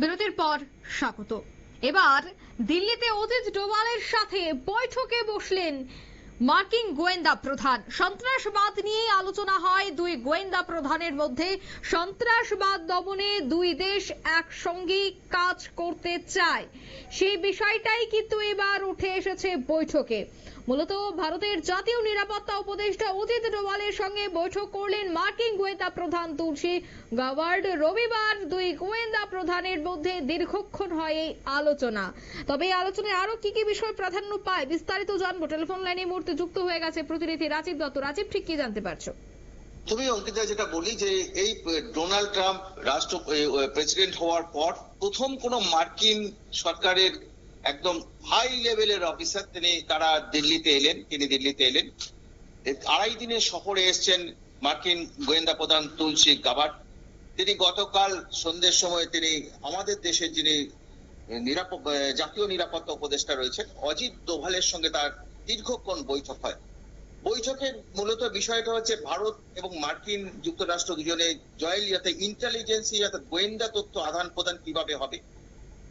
বিরতির পর স্বাগত। এবার দিল্লিতে অজিত ডোভালের সাথে বৈঠকে বসলেন মার্কিন গোয়েন্দা প্রধান। সন্ত্রাসবাদ নিয়ে আলোচনা হয় দুই গোয়েন্দা প্রধানের মধ্যে। সন্ত্রাসবাদ দমনে দুই দেশ একসঙ্গে কাজ করতে চায়। সেই বিষয়টাই কিন্তু এবার উঠে এসেছে বৈঠকে। মূলত ভারতের জাতীয় নিরাপত্তা উপদেষ্টা অজিত ডোভালের সঙ্গে বৈঠক করলেন মার্কিন গোয়েন্দা প্রধান তুলসী। গাওয়ার্ড রবিবার দুই গোয়েন্দা প্রধানের মধ্যে দীর্ঘক্ষণ হয় এই আলোচনা। তবে এই আলোচনায় আরও কি কি বিষয় প্রাধান্য পায় বিস্তারিত জানব। টেলিফোন লাইনে মুহূর্তে যুক্ত হয়ে গেছে প্রতিনিধি রাজীব দত্ত। রাজীব, ঠিক কি জানতে পারছ? তুমি অঙ্কিতা যেটা বলি যে এই ডোনাল্ড ট্রাম্প রাষ্ট্র প্রেসিডেন্ট হওয়ার পর প্রথম কোন মার্কিন সরকারের একদম হাই লেভেলের অফিসার তিনি, তারা দিল্লিতে এলেন, তিনি দিল্লিতে এলেন। আড়াই দিনের সফরে এসছেন মার্কিন গোয়েন্দা প্রধান তুলসী গাবাট তিনি গতকাল সন্ধ্যের সময় তিনি আমাদের দেশের যিনি জাতীয় নিরাপত্তা উপদেষ্টা রয়েছেন, অজিত দোভালের সঙ্গে তার দীর্ঘক্ষণ বৈঠক হয়। বৈঠকের মূলত বিষয়টা হচ্ছে ভারত এবং মার্কিন যুক্তরাষ্ট্র দুজনে জয়েল ইন্টেলিজেন্সি যাতে গোয়েন্দা তথ্য আদান প্রদান কীভাবে হবে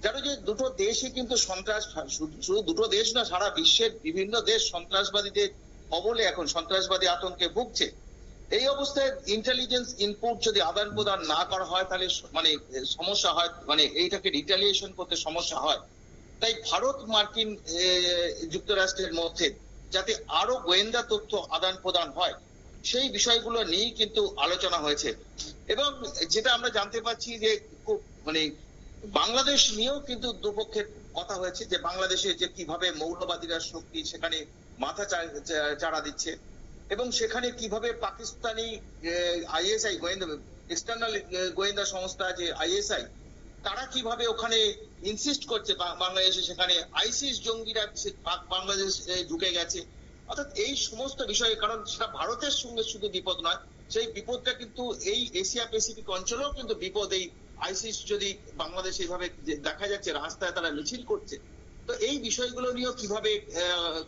যে দুটো কিন্তু সন্ত্রাস, শুধু- দুটো দেশ না, সারা বিশ্বের বিভিন্ন দেশ সন্ত্রাসবাদীদের কবলে এখন সন্ত্রাসবাদী আতঙ্কে ভুগছে। এই অবস্থায় ইন্টেলিজেন্স ইনপুট যদি আদান প্রদান না করা হয়, তাহলে মানে সমস্যা হয় মানে এইটাকে রিটালিয়েশন করতে সমস্যা হয়। তাই ভারত, মার্কিন যুক্তরাষ্ট্রের মধ্যে যাতে আরও গোয়েন্দা তথ্য আদান প্রদান হয়, সেই বিষয়গুলো নিয়েই কিন্তু আলোচনা হয়েছে। এবং যেটা আমরা জানতে পারছি যে খুব মানে বাংলাদেশ নিয়েও কিন্তু দুপক্ষের কথা হয়েছে যে বাংলাদেশে যে কীভাবে মৌলবাদীরা শক্তি সেখানে মাথা চাড়া দিচ্ছে এবং সেখানে কীভাবে পাকিস্তানি আইএসআই, গোয়েন্দা এক্সটার্নাল গোয়েন্দা সংস্থা যে আইএসআই, তারা কীভাবে ওখানে ইনসিস্ট করছে বাংলাদেশে সেখানে আইসিস জঙ্গিরা বাংলাদেশ ঢুকে গেছে। অর্থাৎ এই সমস্ত বিষয়ে, কারণ সেটা ভারতের সঙ্গে শুধু বিপদ নয় সেই বিপদটা কিন্তু এই এশিয়া প্যাসিফিক অঞ্চলেও কিন্তু বিপদ। এই আইসিস যদি বাংলাদেশ এইভাবে দেখা যাচ্ছে, রাস্তায় তারা মিছিল করছে, তো এই বিষয়গুলো নিয়েও কীভাবে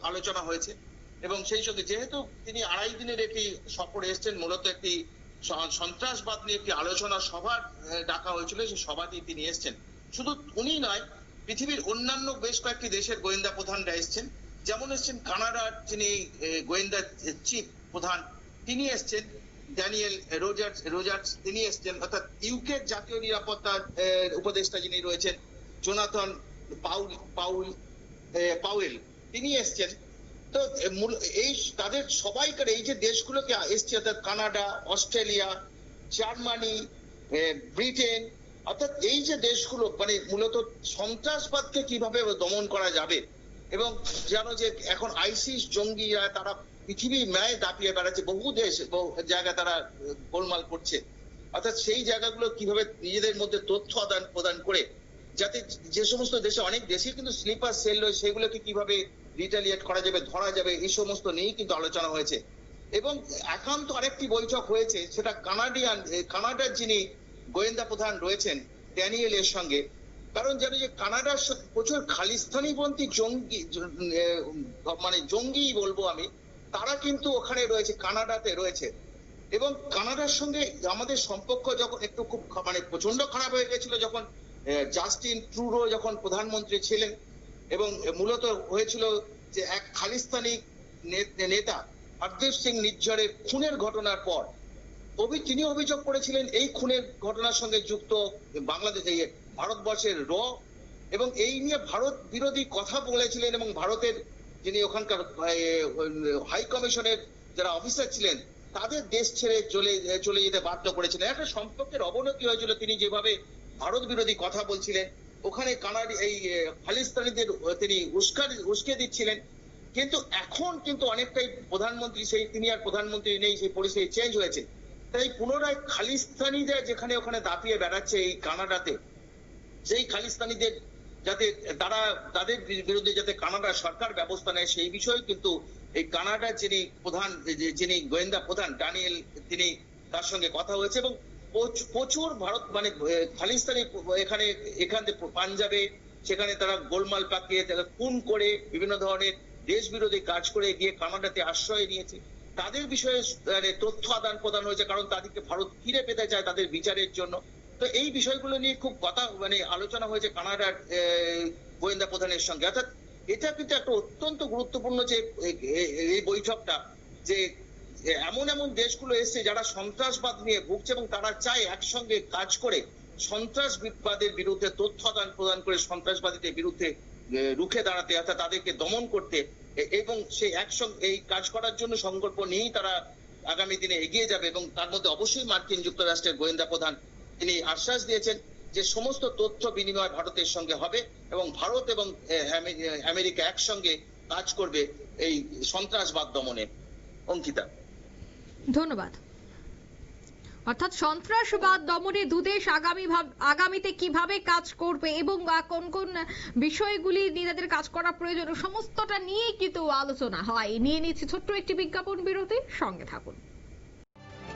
আলোচনা হয়েছে? এবং সেই সঙ্গে যেহেতু তিনি আড়াই দিনের একটি সফরে এসেছেন, মূলত একটি সন্ত্রাসবাদ নিয়ে একটি আলোচনা সভা ডাকা হয়েছিল সেই সভাটি তিনি এসেছেন। শুধু উনি নয়, পৃথিবীর অন্যান্য বেশ কয়েকটি দেশের গোয়েন্দা প্রধানরা এসেছেন। যেমন এসেছেন কানাডার যিনি গোয়েন্দা চিফ প্রধান, তিনি এসেছেন। ড্যানিয়েল রোজার্স রোজার্স তিনি এসেছেন। অর্থাৎ ইউকে জাতীয় নিরাপত্তা উপদেষ্টা যিনি রয়েছেন জোনাথন পাউল পাউল পাউয়েল তিনি এসেছেন। তো এই তাদের সবাইকার, এই যে দেশগুলোকে এসছে, অর্থাৎ কানাডা, অস্ট্রেলিয়া, জার্মানি ব্রিটেন, অর্থাৎ এই যে দেশগুলো মানে মূলত সন্ত্রাসবাদকে কীভাবে দমন করা যাবে, এবং জানো যে এখন আইসিস জঙ্গিরা, তারা পৃথিবী ন্যায় দাপিয়ে বেড়াচ্ছে, বহু দেশ, বহু জায়গায় তারা গোলমাল করছে। অর্থাৎ সেই জায়গাগুলো কীভাবে নিজেদের মধ্যে তথ্য আদান প্রদান করে, যাতে যে সমস্ত দেশে অনেক দেশে কিন্তু স্লিপার সেল রয়েছে, সেগুলোকে কীভাবে রিটালিয়েট করা যাবে, ধরা যাবে, এই সমস্ত নিয়েই কিন্তু আলোচনা হয়েছে। এবং একান্ত আরেকটি বৈঠক হয়েছে, সেটা কানাডিয়ান কানাডার যিনি গোয়েন্দা প্রধান রয়েছেন, ড্যানিয়েল এর সঙ্গে। কারণ জানো যে, কানাডার প্রচুর খালিস্তানিপন্থী জঙ্গি মানে জঙ্গি বলব আমি তারা কিন্তু ওখানে রয়েছে, কানাডাতে রয়েছে। এবং কানাডার সঙ্গে আমাদের সম্পর্ক যখন একটু খুব মানে প্রচণ্ড খারাপ হয়ে গেছিল যখন জাস্টিন ট্রুডো যখন প্রধানমন্ত্রী ছিলেন এবং মূলত হয়েছিল যে এক খালিস্তানি নেতা হরদীপ সিং নিজ্জরের খুনের ঘটনার পর, অভি, তিনি অভিযোগ করেছিলেন এই খুনের ঘটনার সঙ্গে যুক্ত বাংলাদেশ ভারতবর্ষের র এবং এই নিয়ে ভারত বিরোধী কথা বলেছিলেন এবং ভারতের যিনি ওখানকার হাই কমিশনের যারা অফিসার ছিলেন, তাদের দেশ ছেড়ে চলে চলে যেতে বাধ্য করেছিলেন। একটা সম্পর্কের অবনতি হয়েছিল তিনি যেভাবে ভারত বিরোধী কথা বলছিলেন। ওখানে কানাডি, এই খালিস্তানিদের তিনি উস্কা উস্কে দিচ্ছিলেন। কিন্তু এখন কিন্তু অনেকটাই প্রধানমন্ত্রী, সেই তিনি আর প্রধানমন্ত্রী নেই, সেই পরিস্থিতি চেঞ্জ হয়েছে। তাই পুনরায় খালিস্তানিদের যেখানে ওখানে দাপিয়ে বেড়াচ্ছে এই কানাডাতে, সেই খালিস্তানিদের যাতে তারা, তাদের বিরুদ্ধে যাতে কানাডা সরকার ব্যবস্থা নেয়, সেই বিষয়ে কিন্তু এই কানাডার যিনি প্রধান যিনি গোয়েন্দা প্রধান ডানিয়েল তিনি তার সঙ্গে কথা হয়েছে এবং প্রচুর ভারত মানে খালিস্তানি এখানে, এখান থেকে পাঞ্জাবে, সেখানে তারা গোলমাল পাকিয়ে, তারা খুন করে বিভিন্ন ধরনের দেশ বিরোধী কাজ করে গিয়ে কানাডাতে আশ্রয় নিয়েছে। তাদের বিষয়ে মানে তথ্য আদান প্রদান হয়েছে, কারণ তাদেরকে ভারত ফিরে পেতে চায় তাদের বিচারের জন্য। তো এই বিষয়গুলো নিয়ে খুব কথা মানে আলোচনা হয়েছে কানাডার গোয়েন্দা প্রধানের সঙ্গে। অর্থাৎ এটা কিন্তু একটা অত্যন্ত গুরুত্বপূর্ণ যে এই বৈঠকটা, যে এমন এমন দেশগুলো এসছে যারা সন্ত্রাসবাদ নিয়ে ভুগছে এবং তারা চায় একসঙ্গে কাজ করে সন্ত্রাসবাদের বিরুদ্ধে তথ্য আদান প্রদান করে সন্ত্রাসবাদীদের বিরুদ্ধে রুখে দাঁড়াতে, অর্থাৎ তাদেরকে দমন করতে এবং সেই একসঙ্গে এই কাজ করার জন্য সংকল্প নিয়েই তারা আগামী দিনে এগিয়ে যাবে এবং তার মধ্যে অবশ্যই মার্কিন যুক্তরাষ্ট্রের গোয়েন্দা প্রধান তিনি আশ্বাস দিয়েছেন যে সমস্ত তথ্য বিনিময় ভারতের সঙ্গে হবে এবং ভারত এবং আমেরিকা একসঙ্গে কাজ করবে এই সন্ত্রাসবাদ দমনে। অঙ্কিতা। ধন্যবাদ। অর্থাৎ সন্ত্রাসবাদ দমনে দুদেশ আগামী আগামীতে কীভাবে কাজ করবে এবং কোন কোন বিষয়গুলি নিজেদের কাজ করা প্রয়োজন সমস্তটা নিয়ে কিন্তু আলোচনা হয়। নিয়ে নিচ্ছি ছোট্ট একটি বিজ্ঞাপন বিরতি সঙ্গে থাকুন।